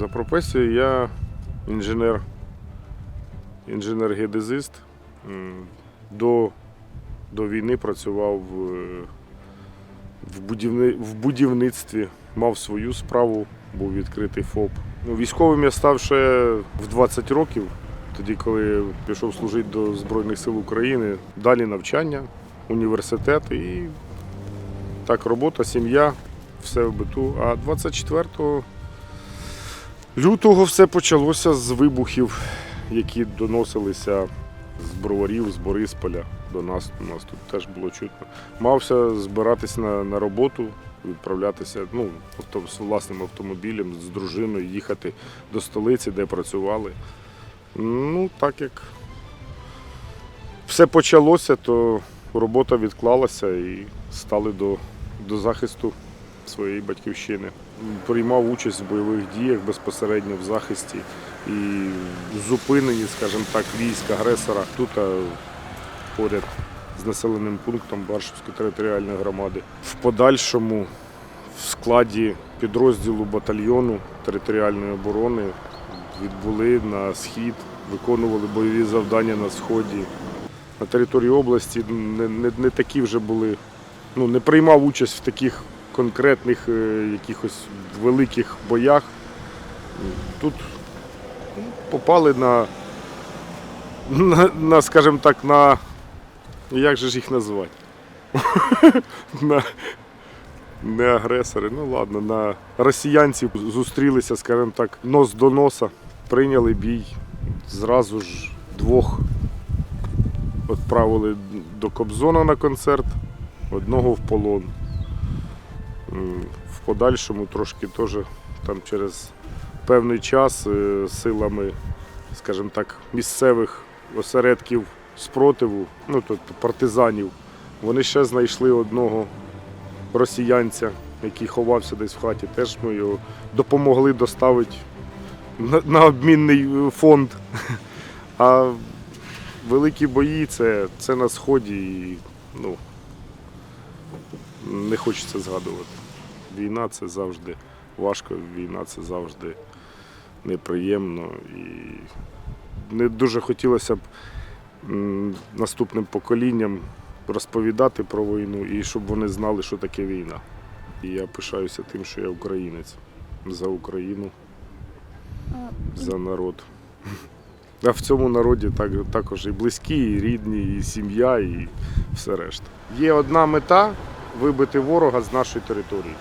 За професією я інженер, інженер-геодезист. До, до війни працював в, в, будівни, в будівництві, мав свою справу, був відкритий ФОП. Ну, військовим я став ще в 20 років, тоді, коли пішов служити до Збройних сил України. Далі навчання, університет і так, робота, сім'я, все в биту. А 24 лютого все почалося з вибухів, які доносилися з броварів, з Борисполя до нас. У нас тут теж було чутно. Мався збиратися на, на роботу, відправлятися ну, з власним автомобілем, з дружиною, їхати до столиці, де працювали. Ну, так як все почалося, то робота відклалася і стали до, до захисту своєї батьківщини. Приймав участь в бойових діях безпосередньо в захисті і зупинені, скажімо так, військ агресора тут поряд з населеним пунктом Баршівської територіальної громади. В подальшому в складі підрозділу батальйону територіальної оборони відбули на схід, виконували бойові завдання на сході. На території області не, не, не такі вже були, ну не приймав участь в таких конкретних е, якихось великих боях. Тут попали на, на, на скажімо так, на як же ж їх назвати? на, не агресори, ну ладно, на росіянців зустрілися, скажімо так, нос до носа, прийняли бій. Зразу ж двох відправили до Кобзона на концерт, одного в полон. В подальшому трошки теж там через певний час е, силами, скажімо так, місцевих осередків спротиву, ну тобто партизанів, вони ще знайшли одного росіянця, який ховався десь в хаті. Теж ми його допомогли доставити на, на обмінний е, фонд. А великі бої це, це на сході і ну, не хочеться згадувати. Війна це завжди важко, війна це завжди неприємно. І не дуже хотілося б наступним поколінням розповідати про війну і щоб вони знали, що таке війна. І я пишаюся тим, що я українець за Україну, за народ. А в цьому народі так, також і близькі, і рідні, і сім'я, і все решта. Є одна мета вибити ворога з нашої території.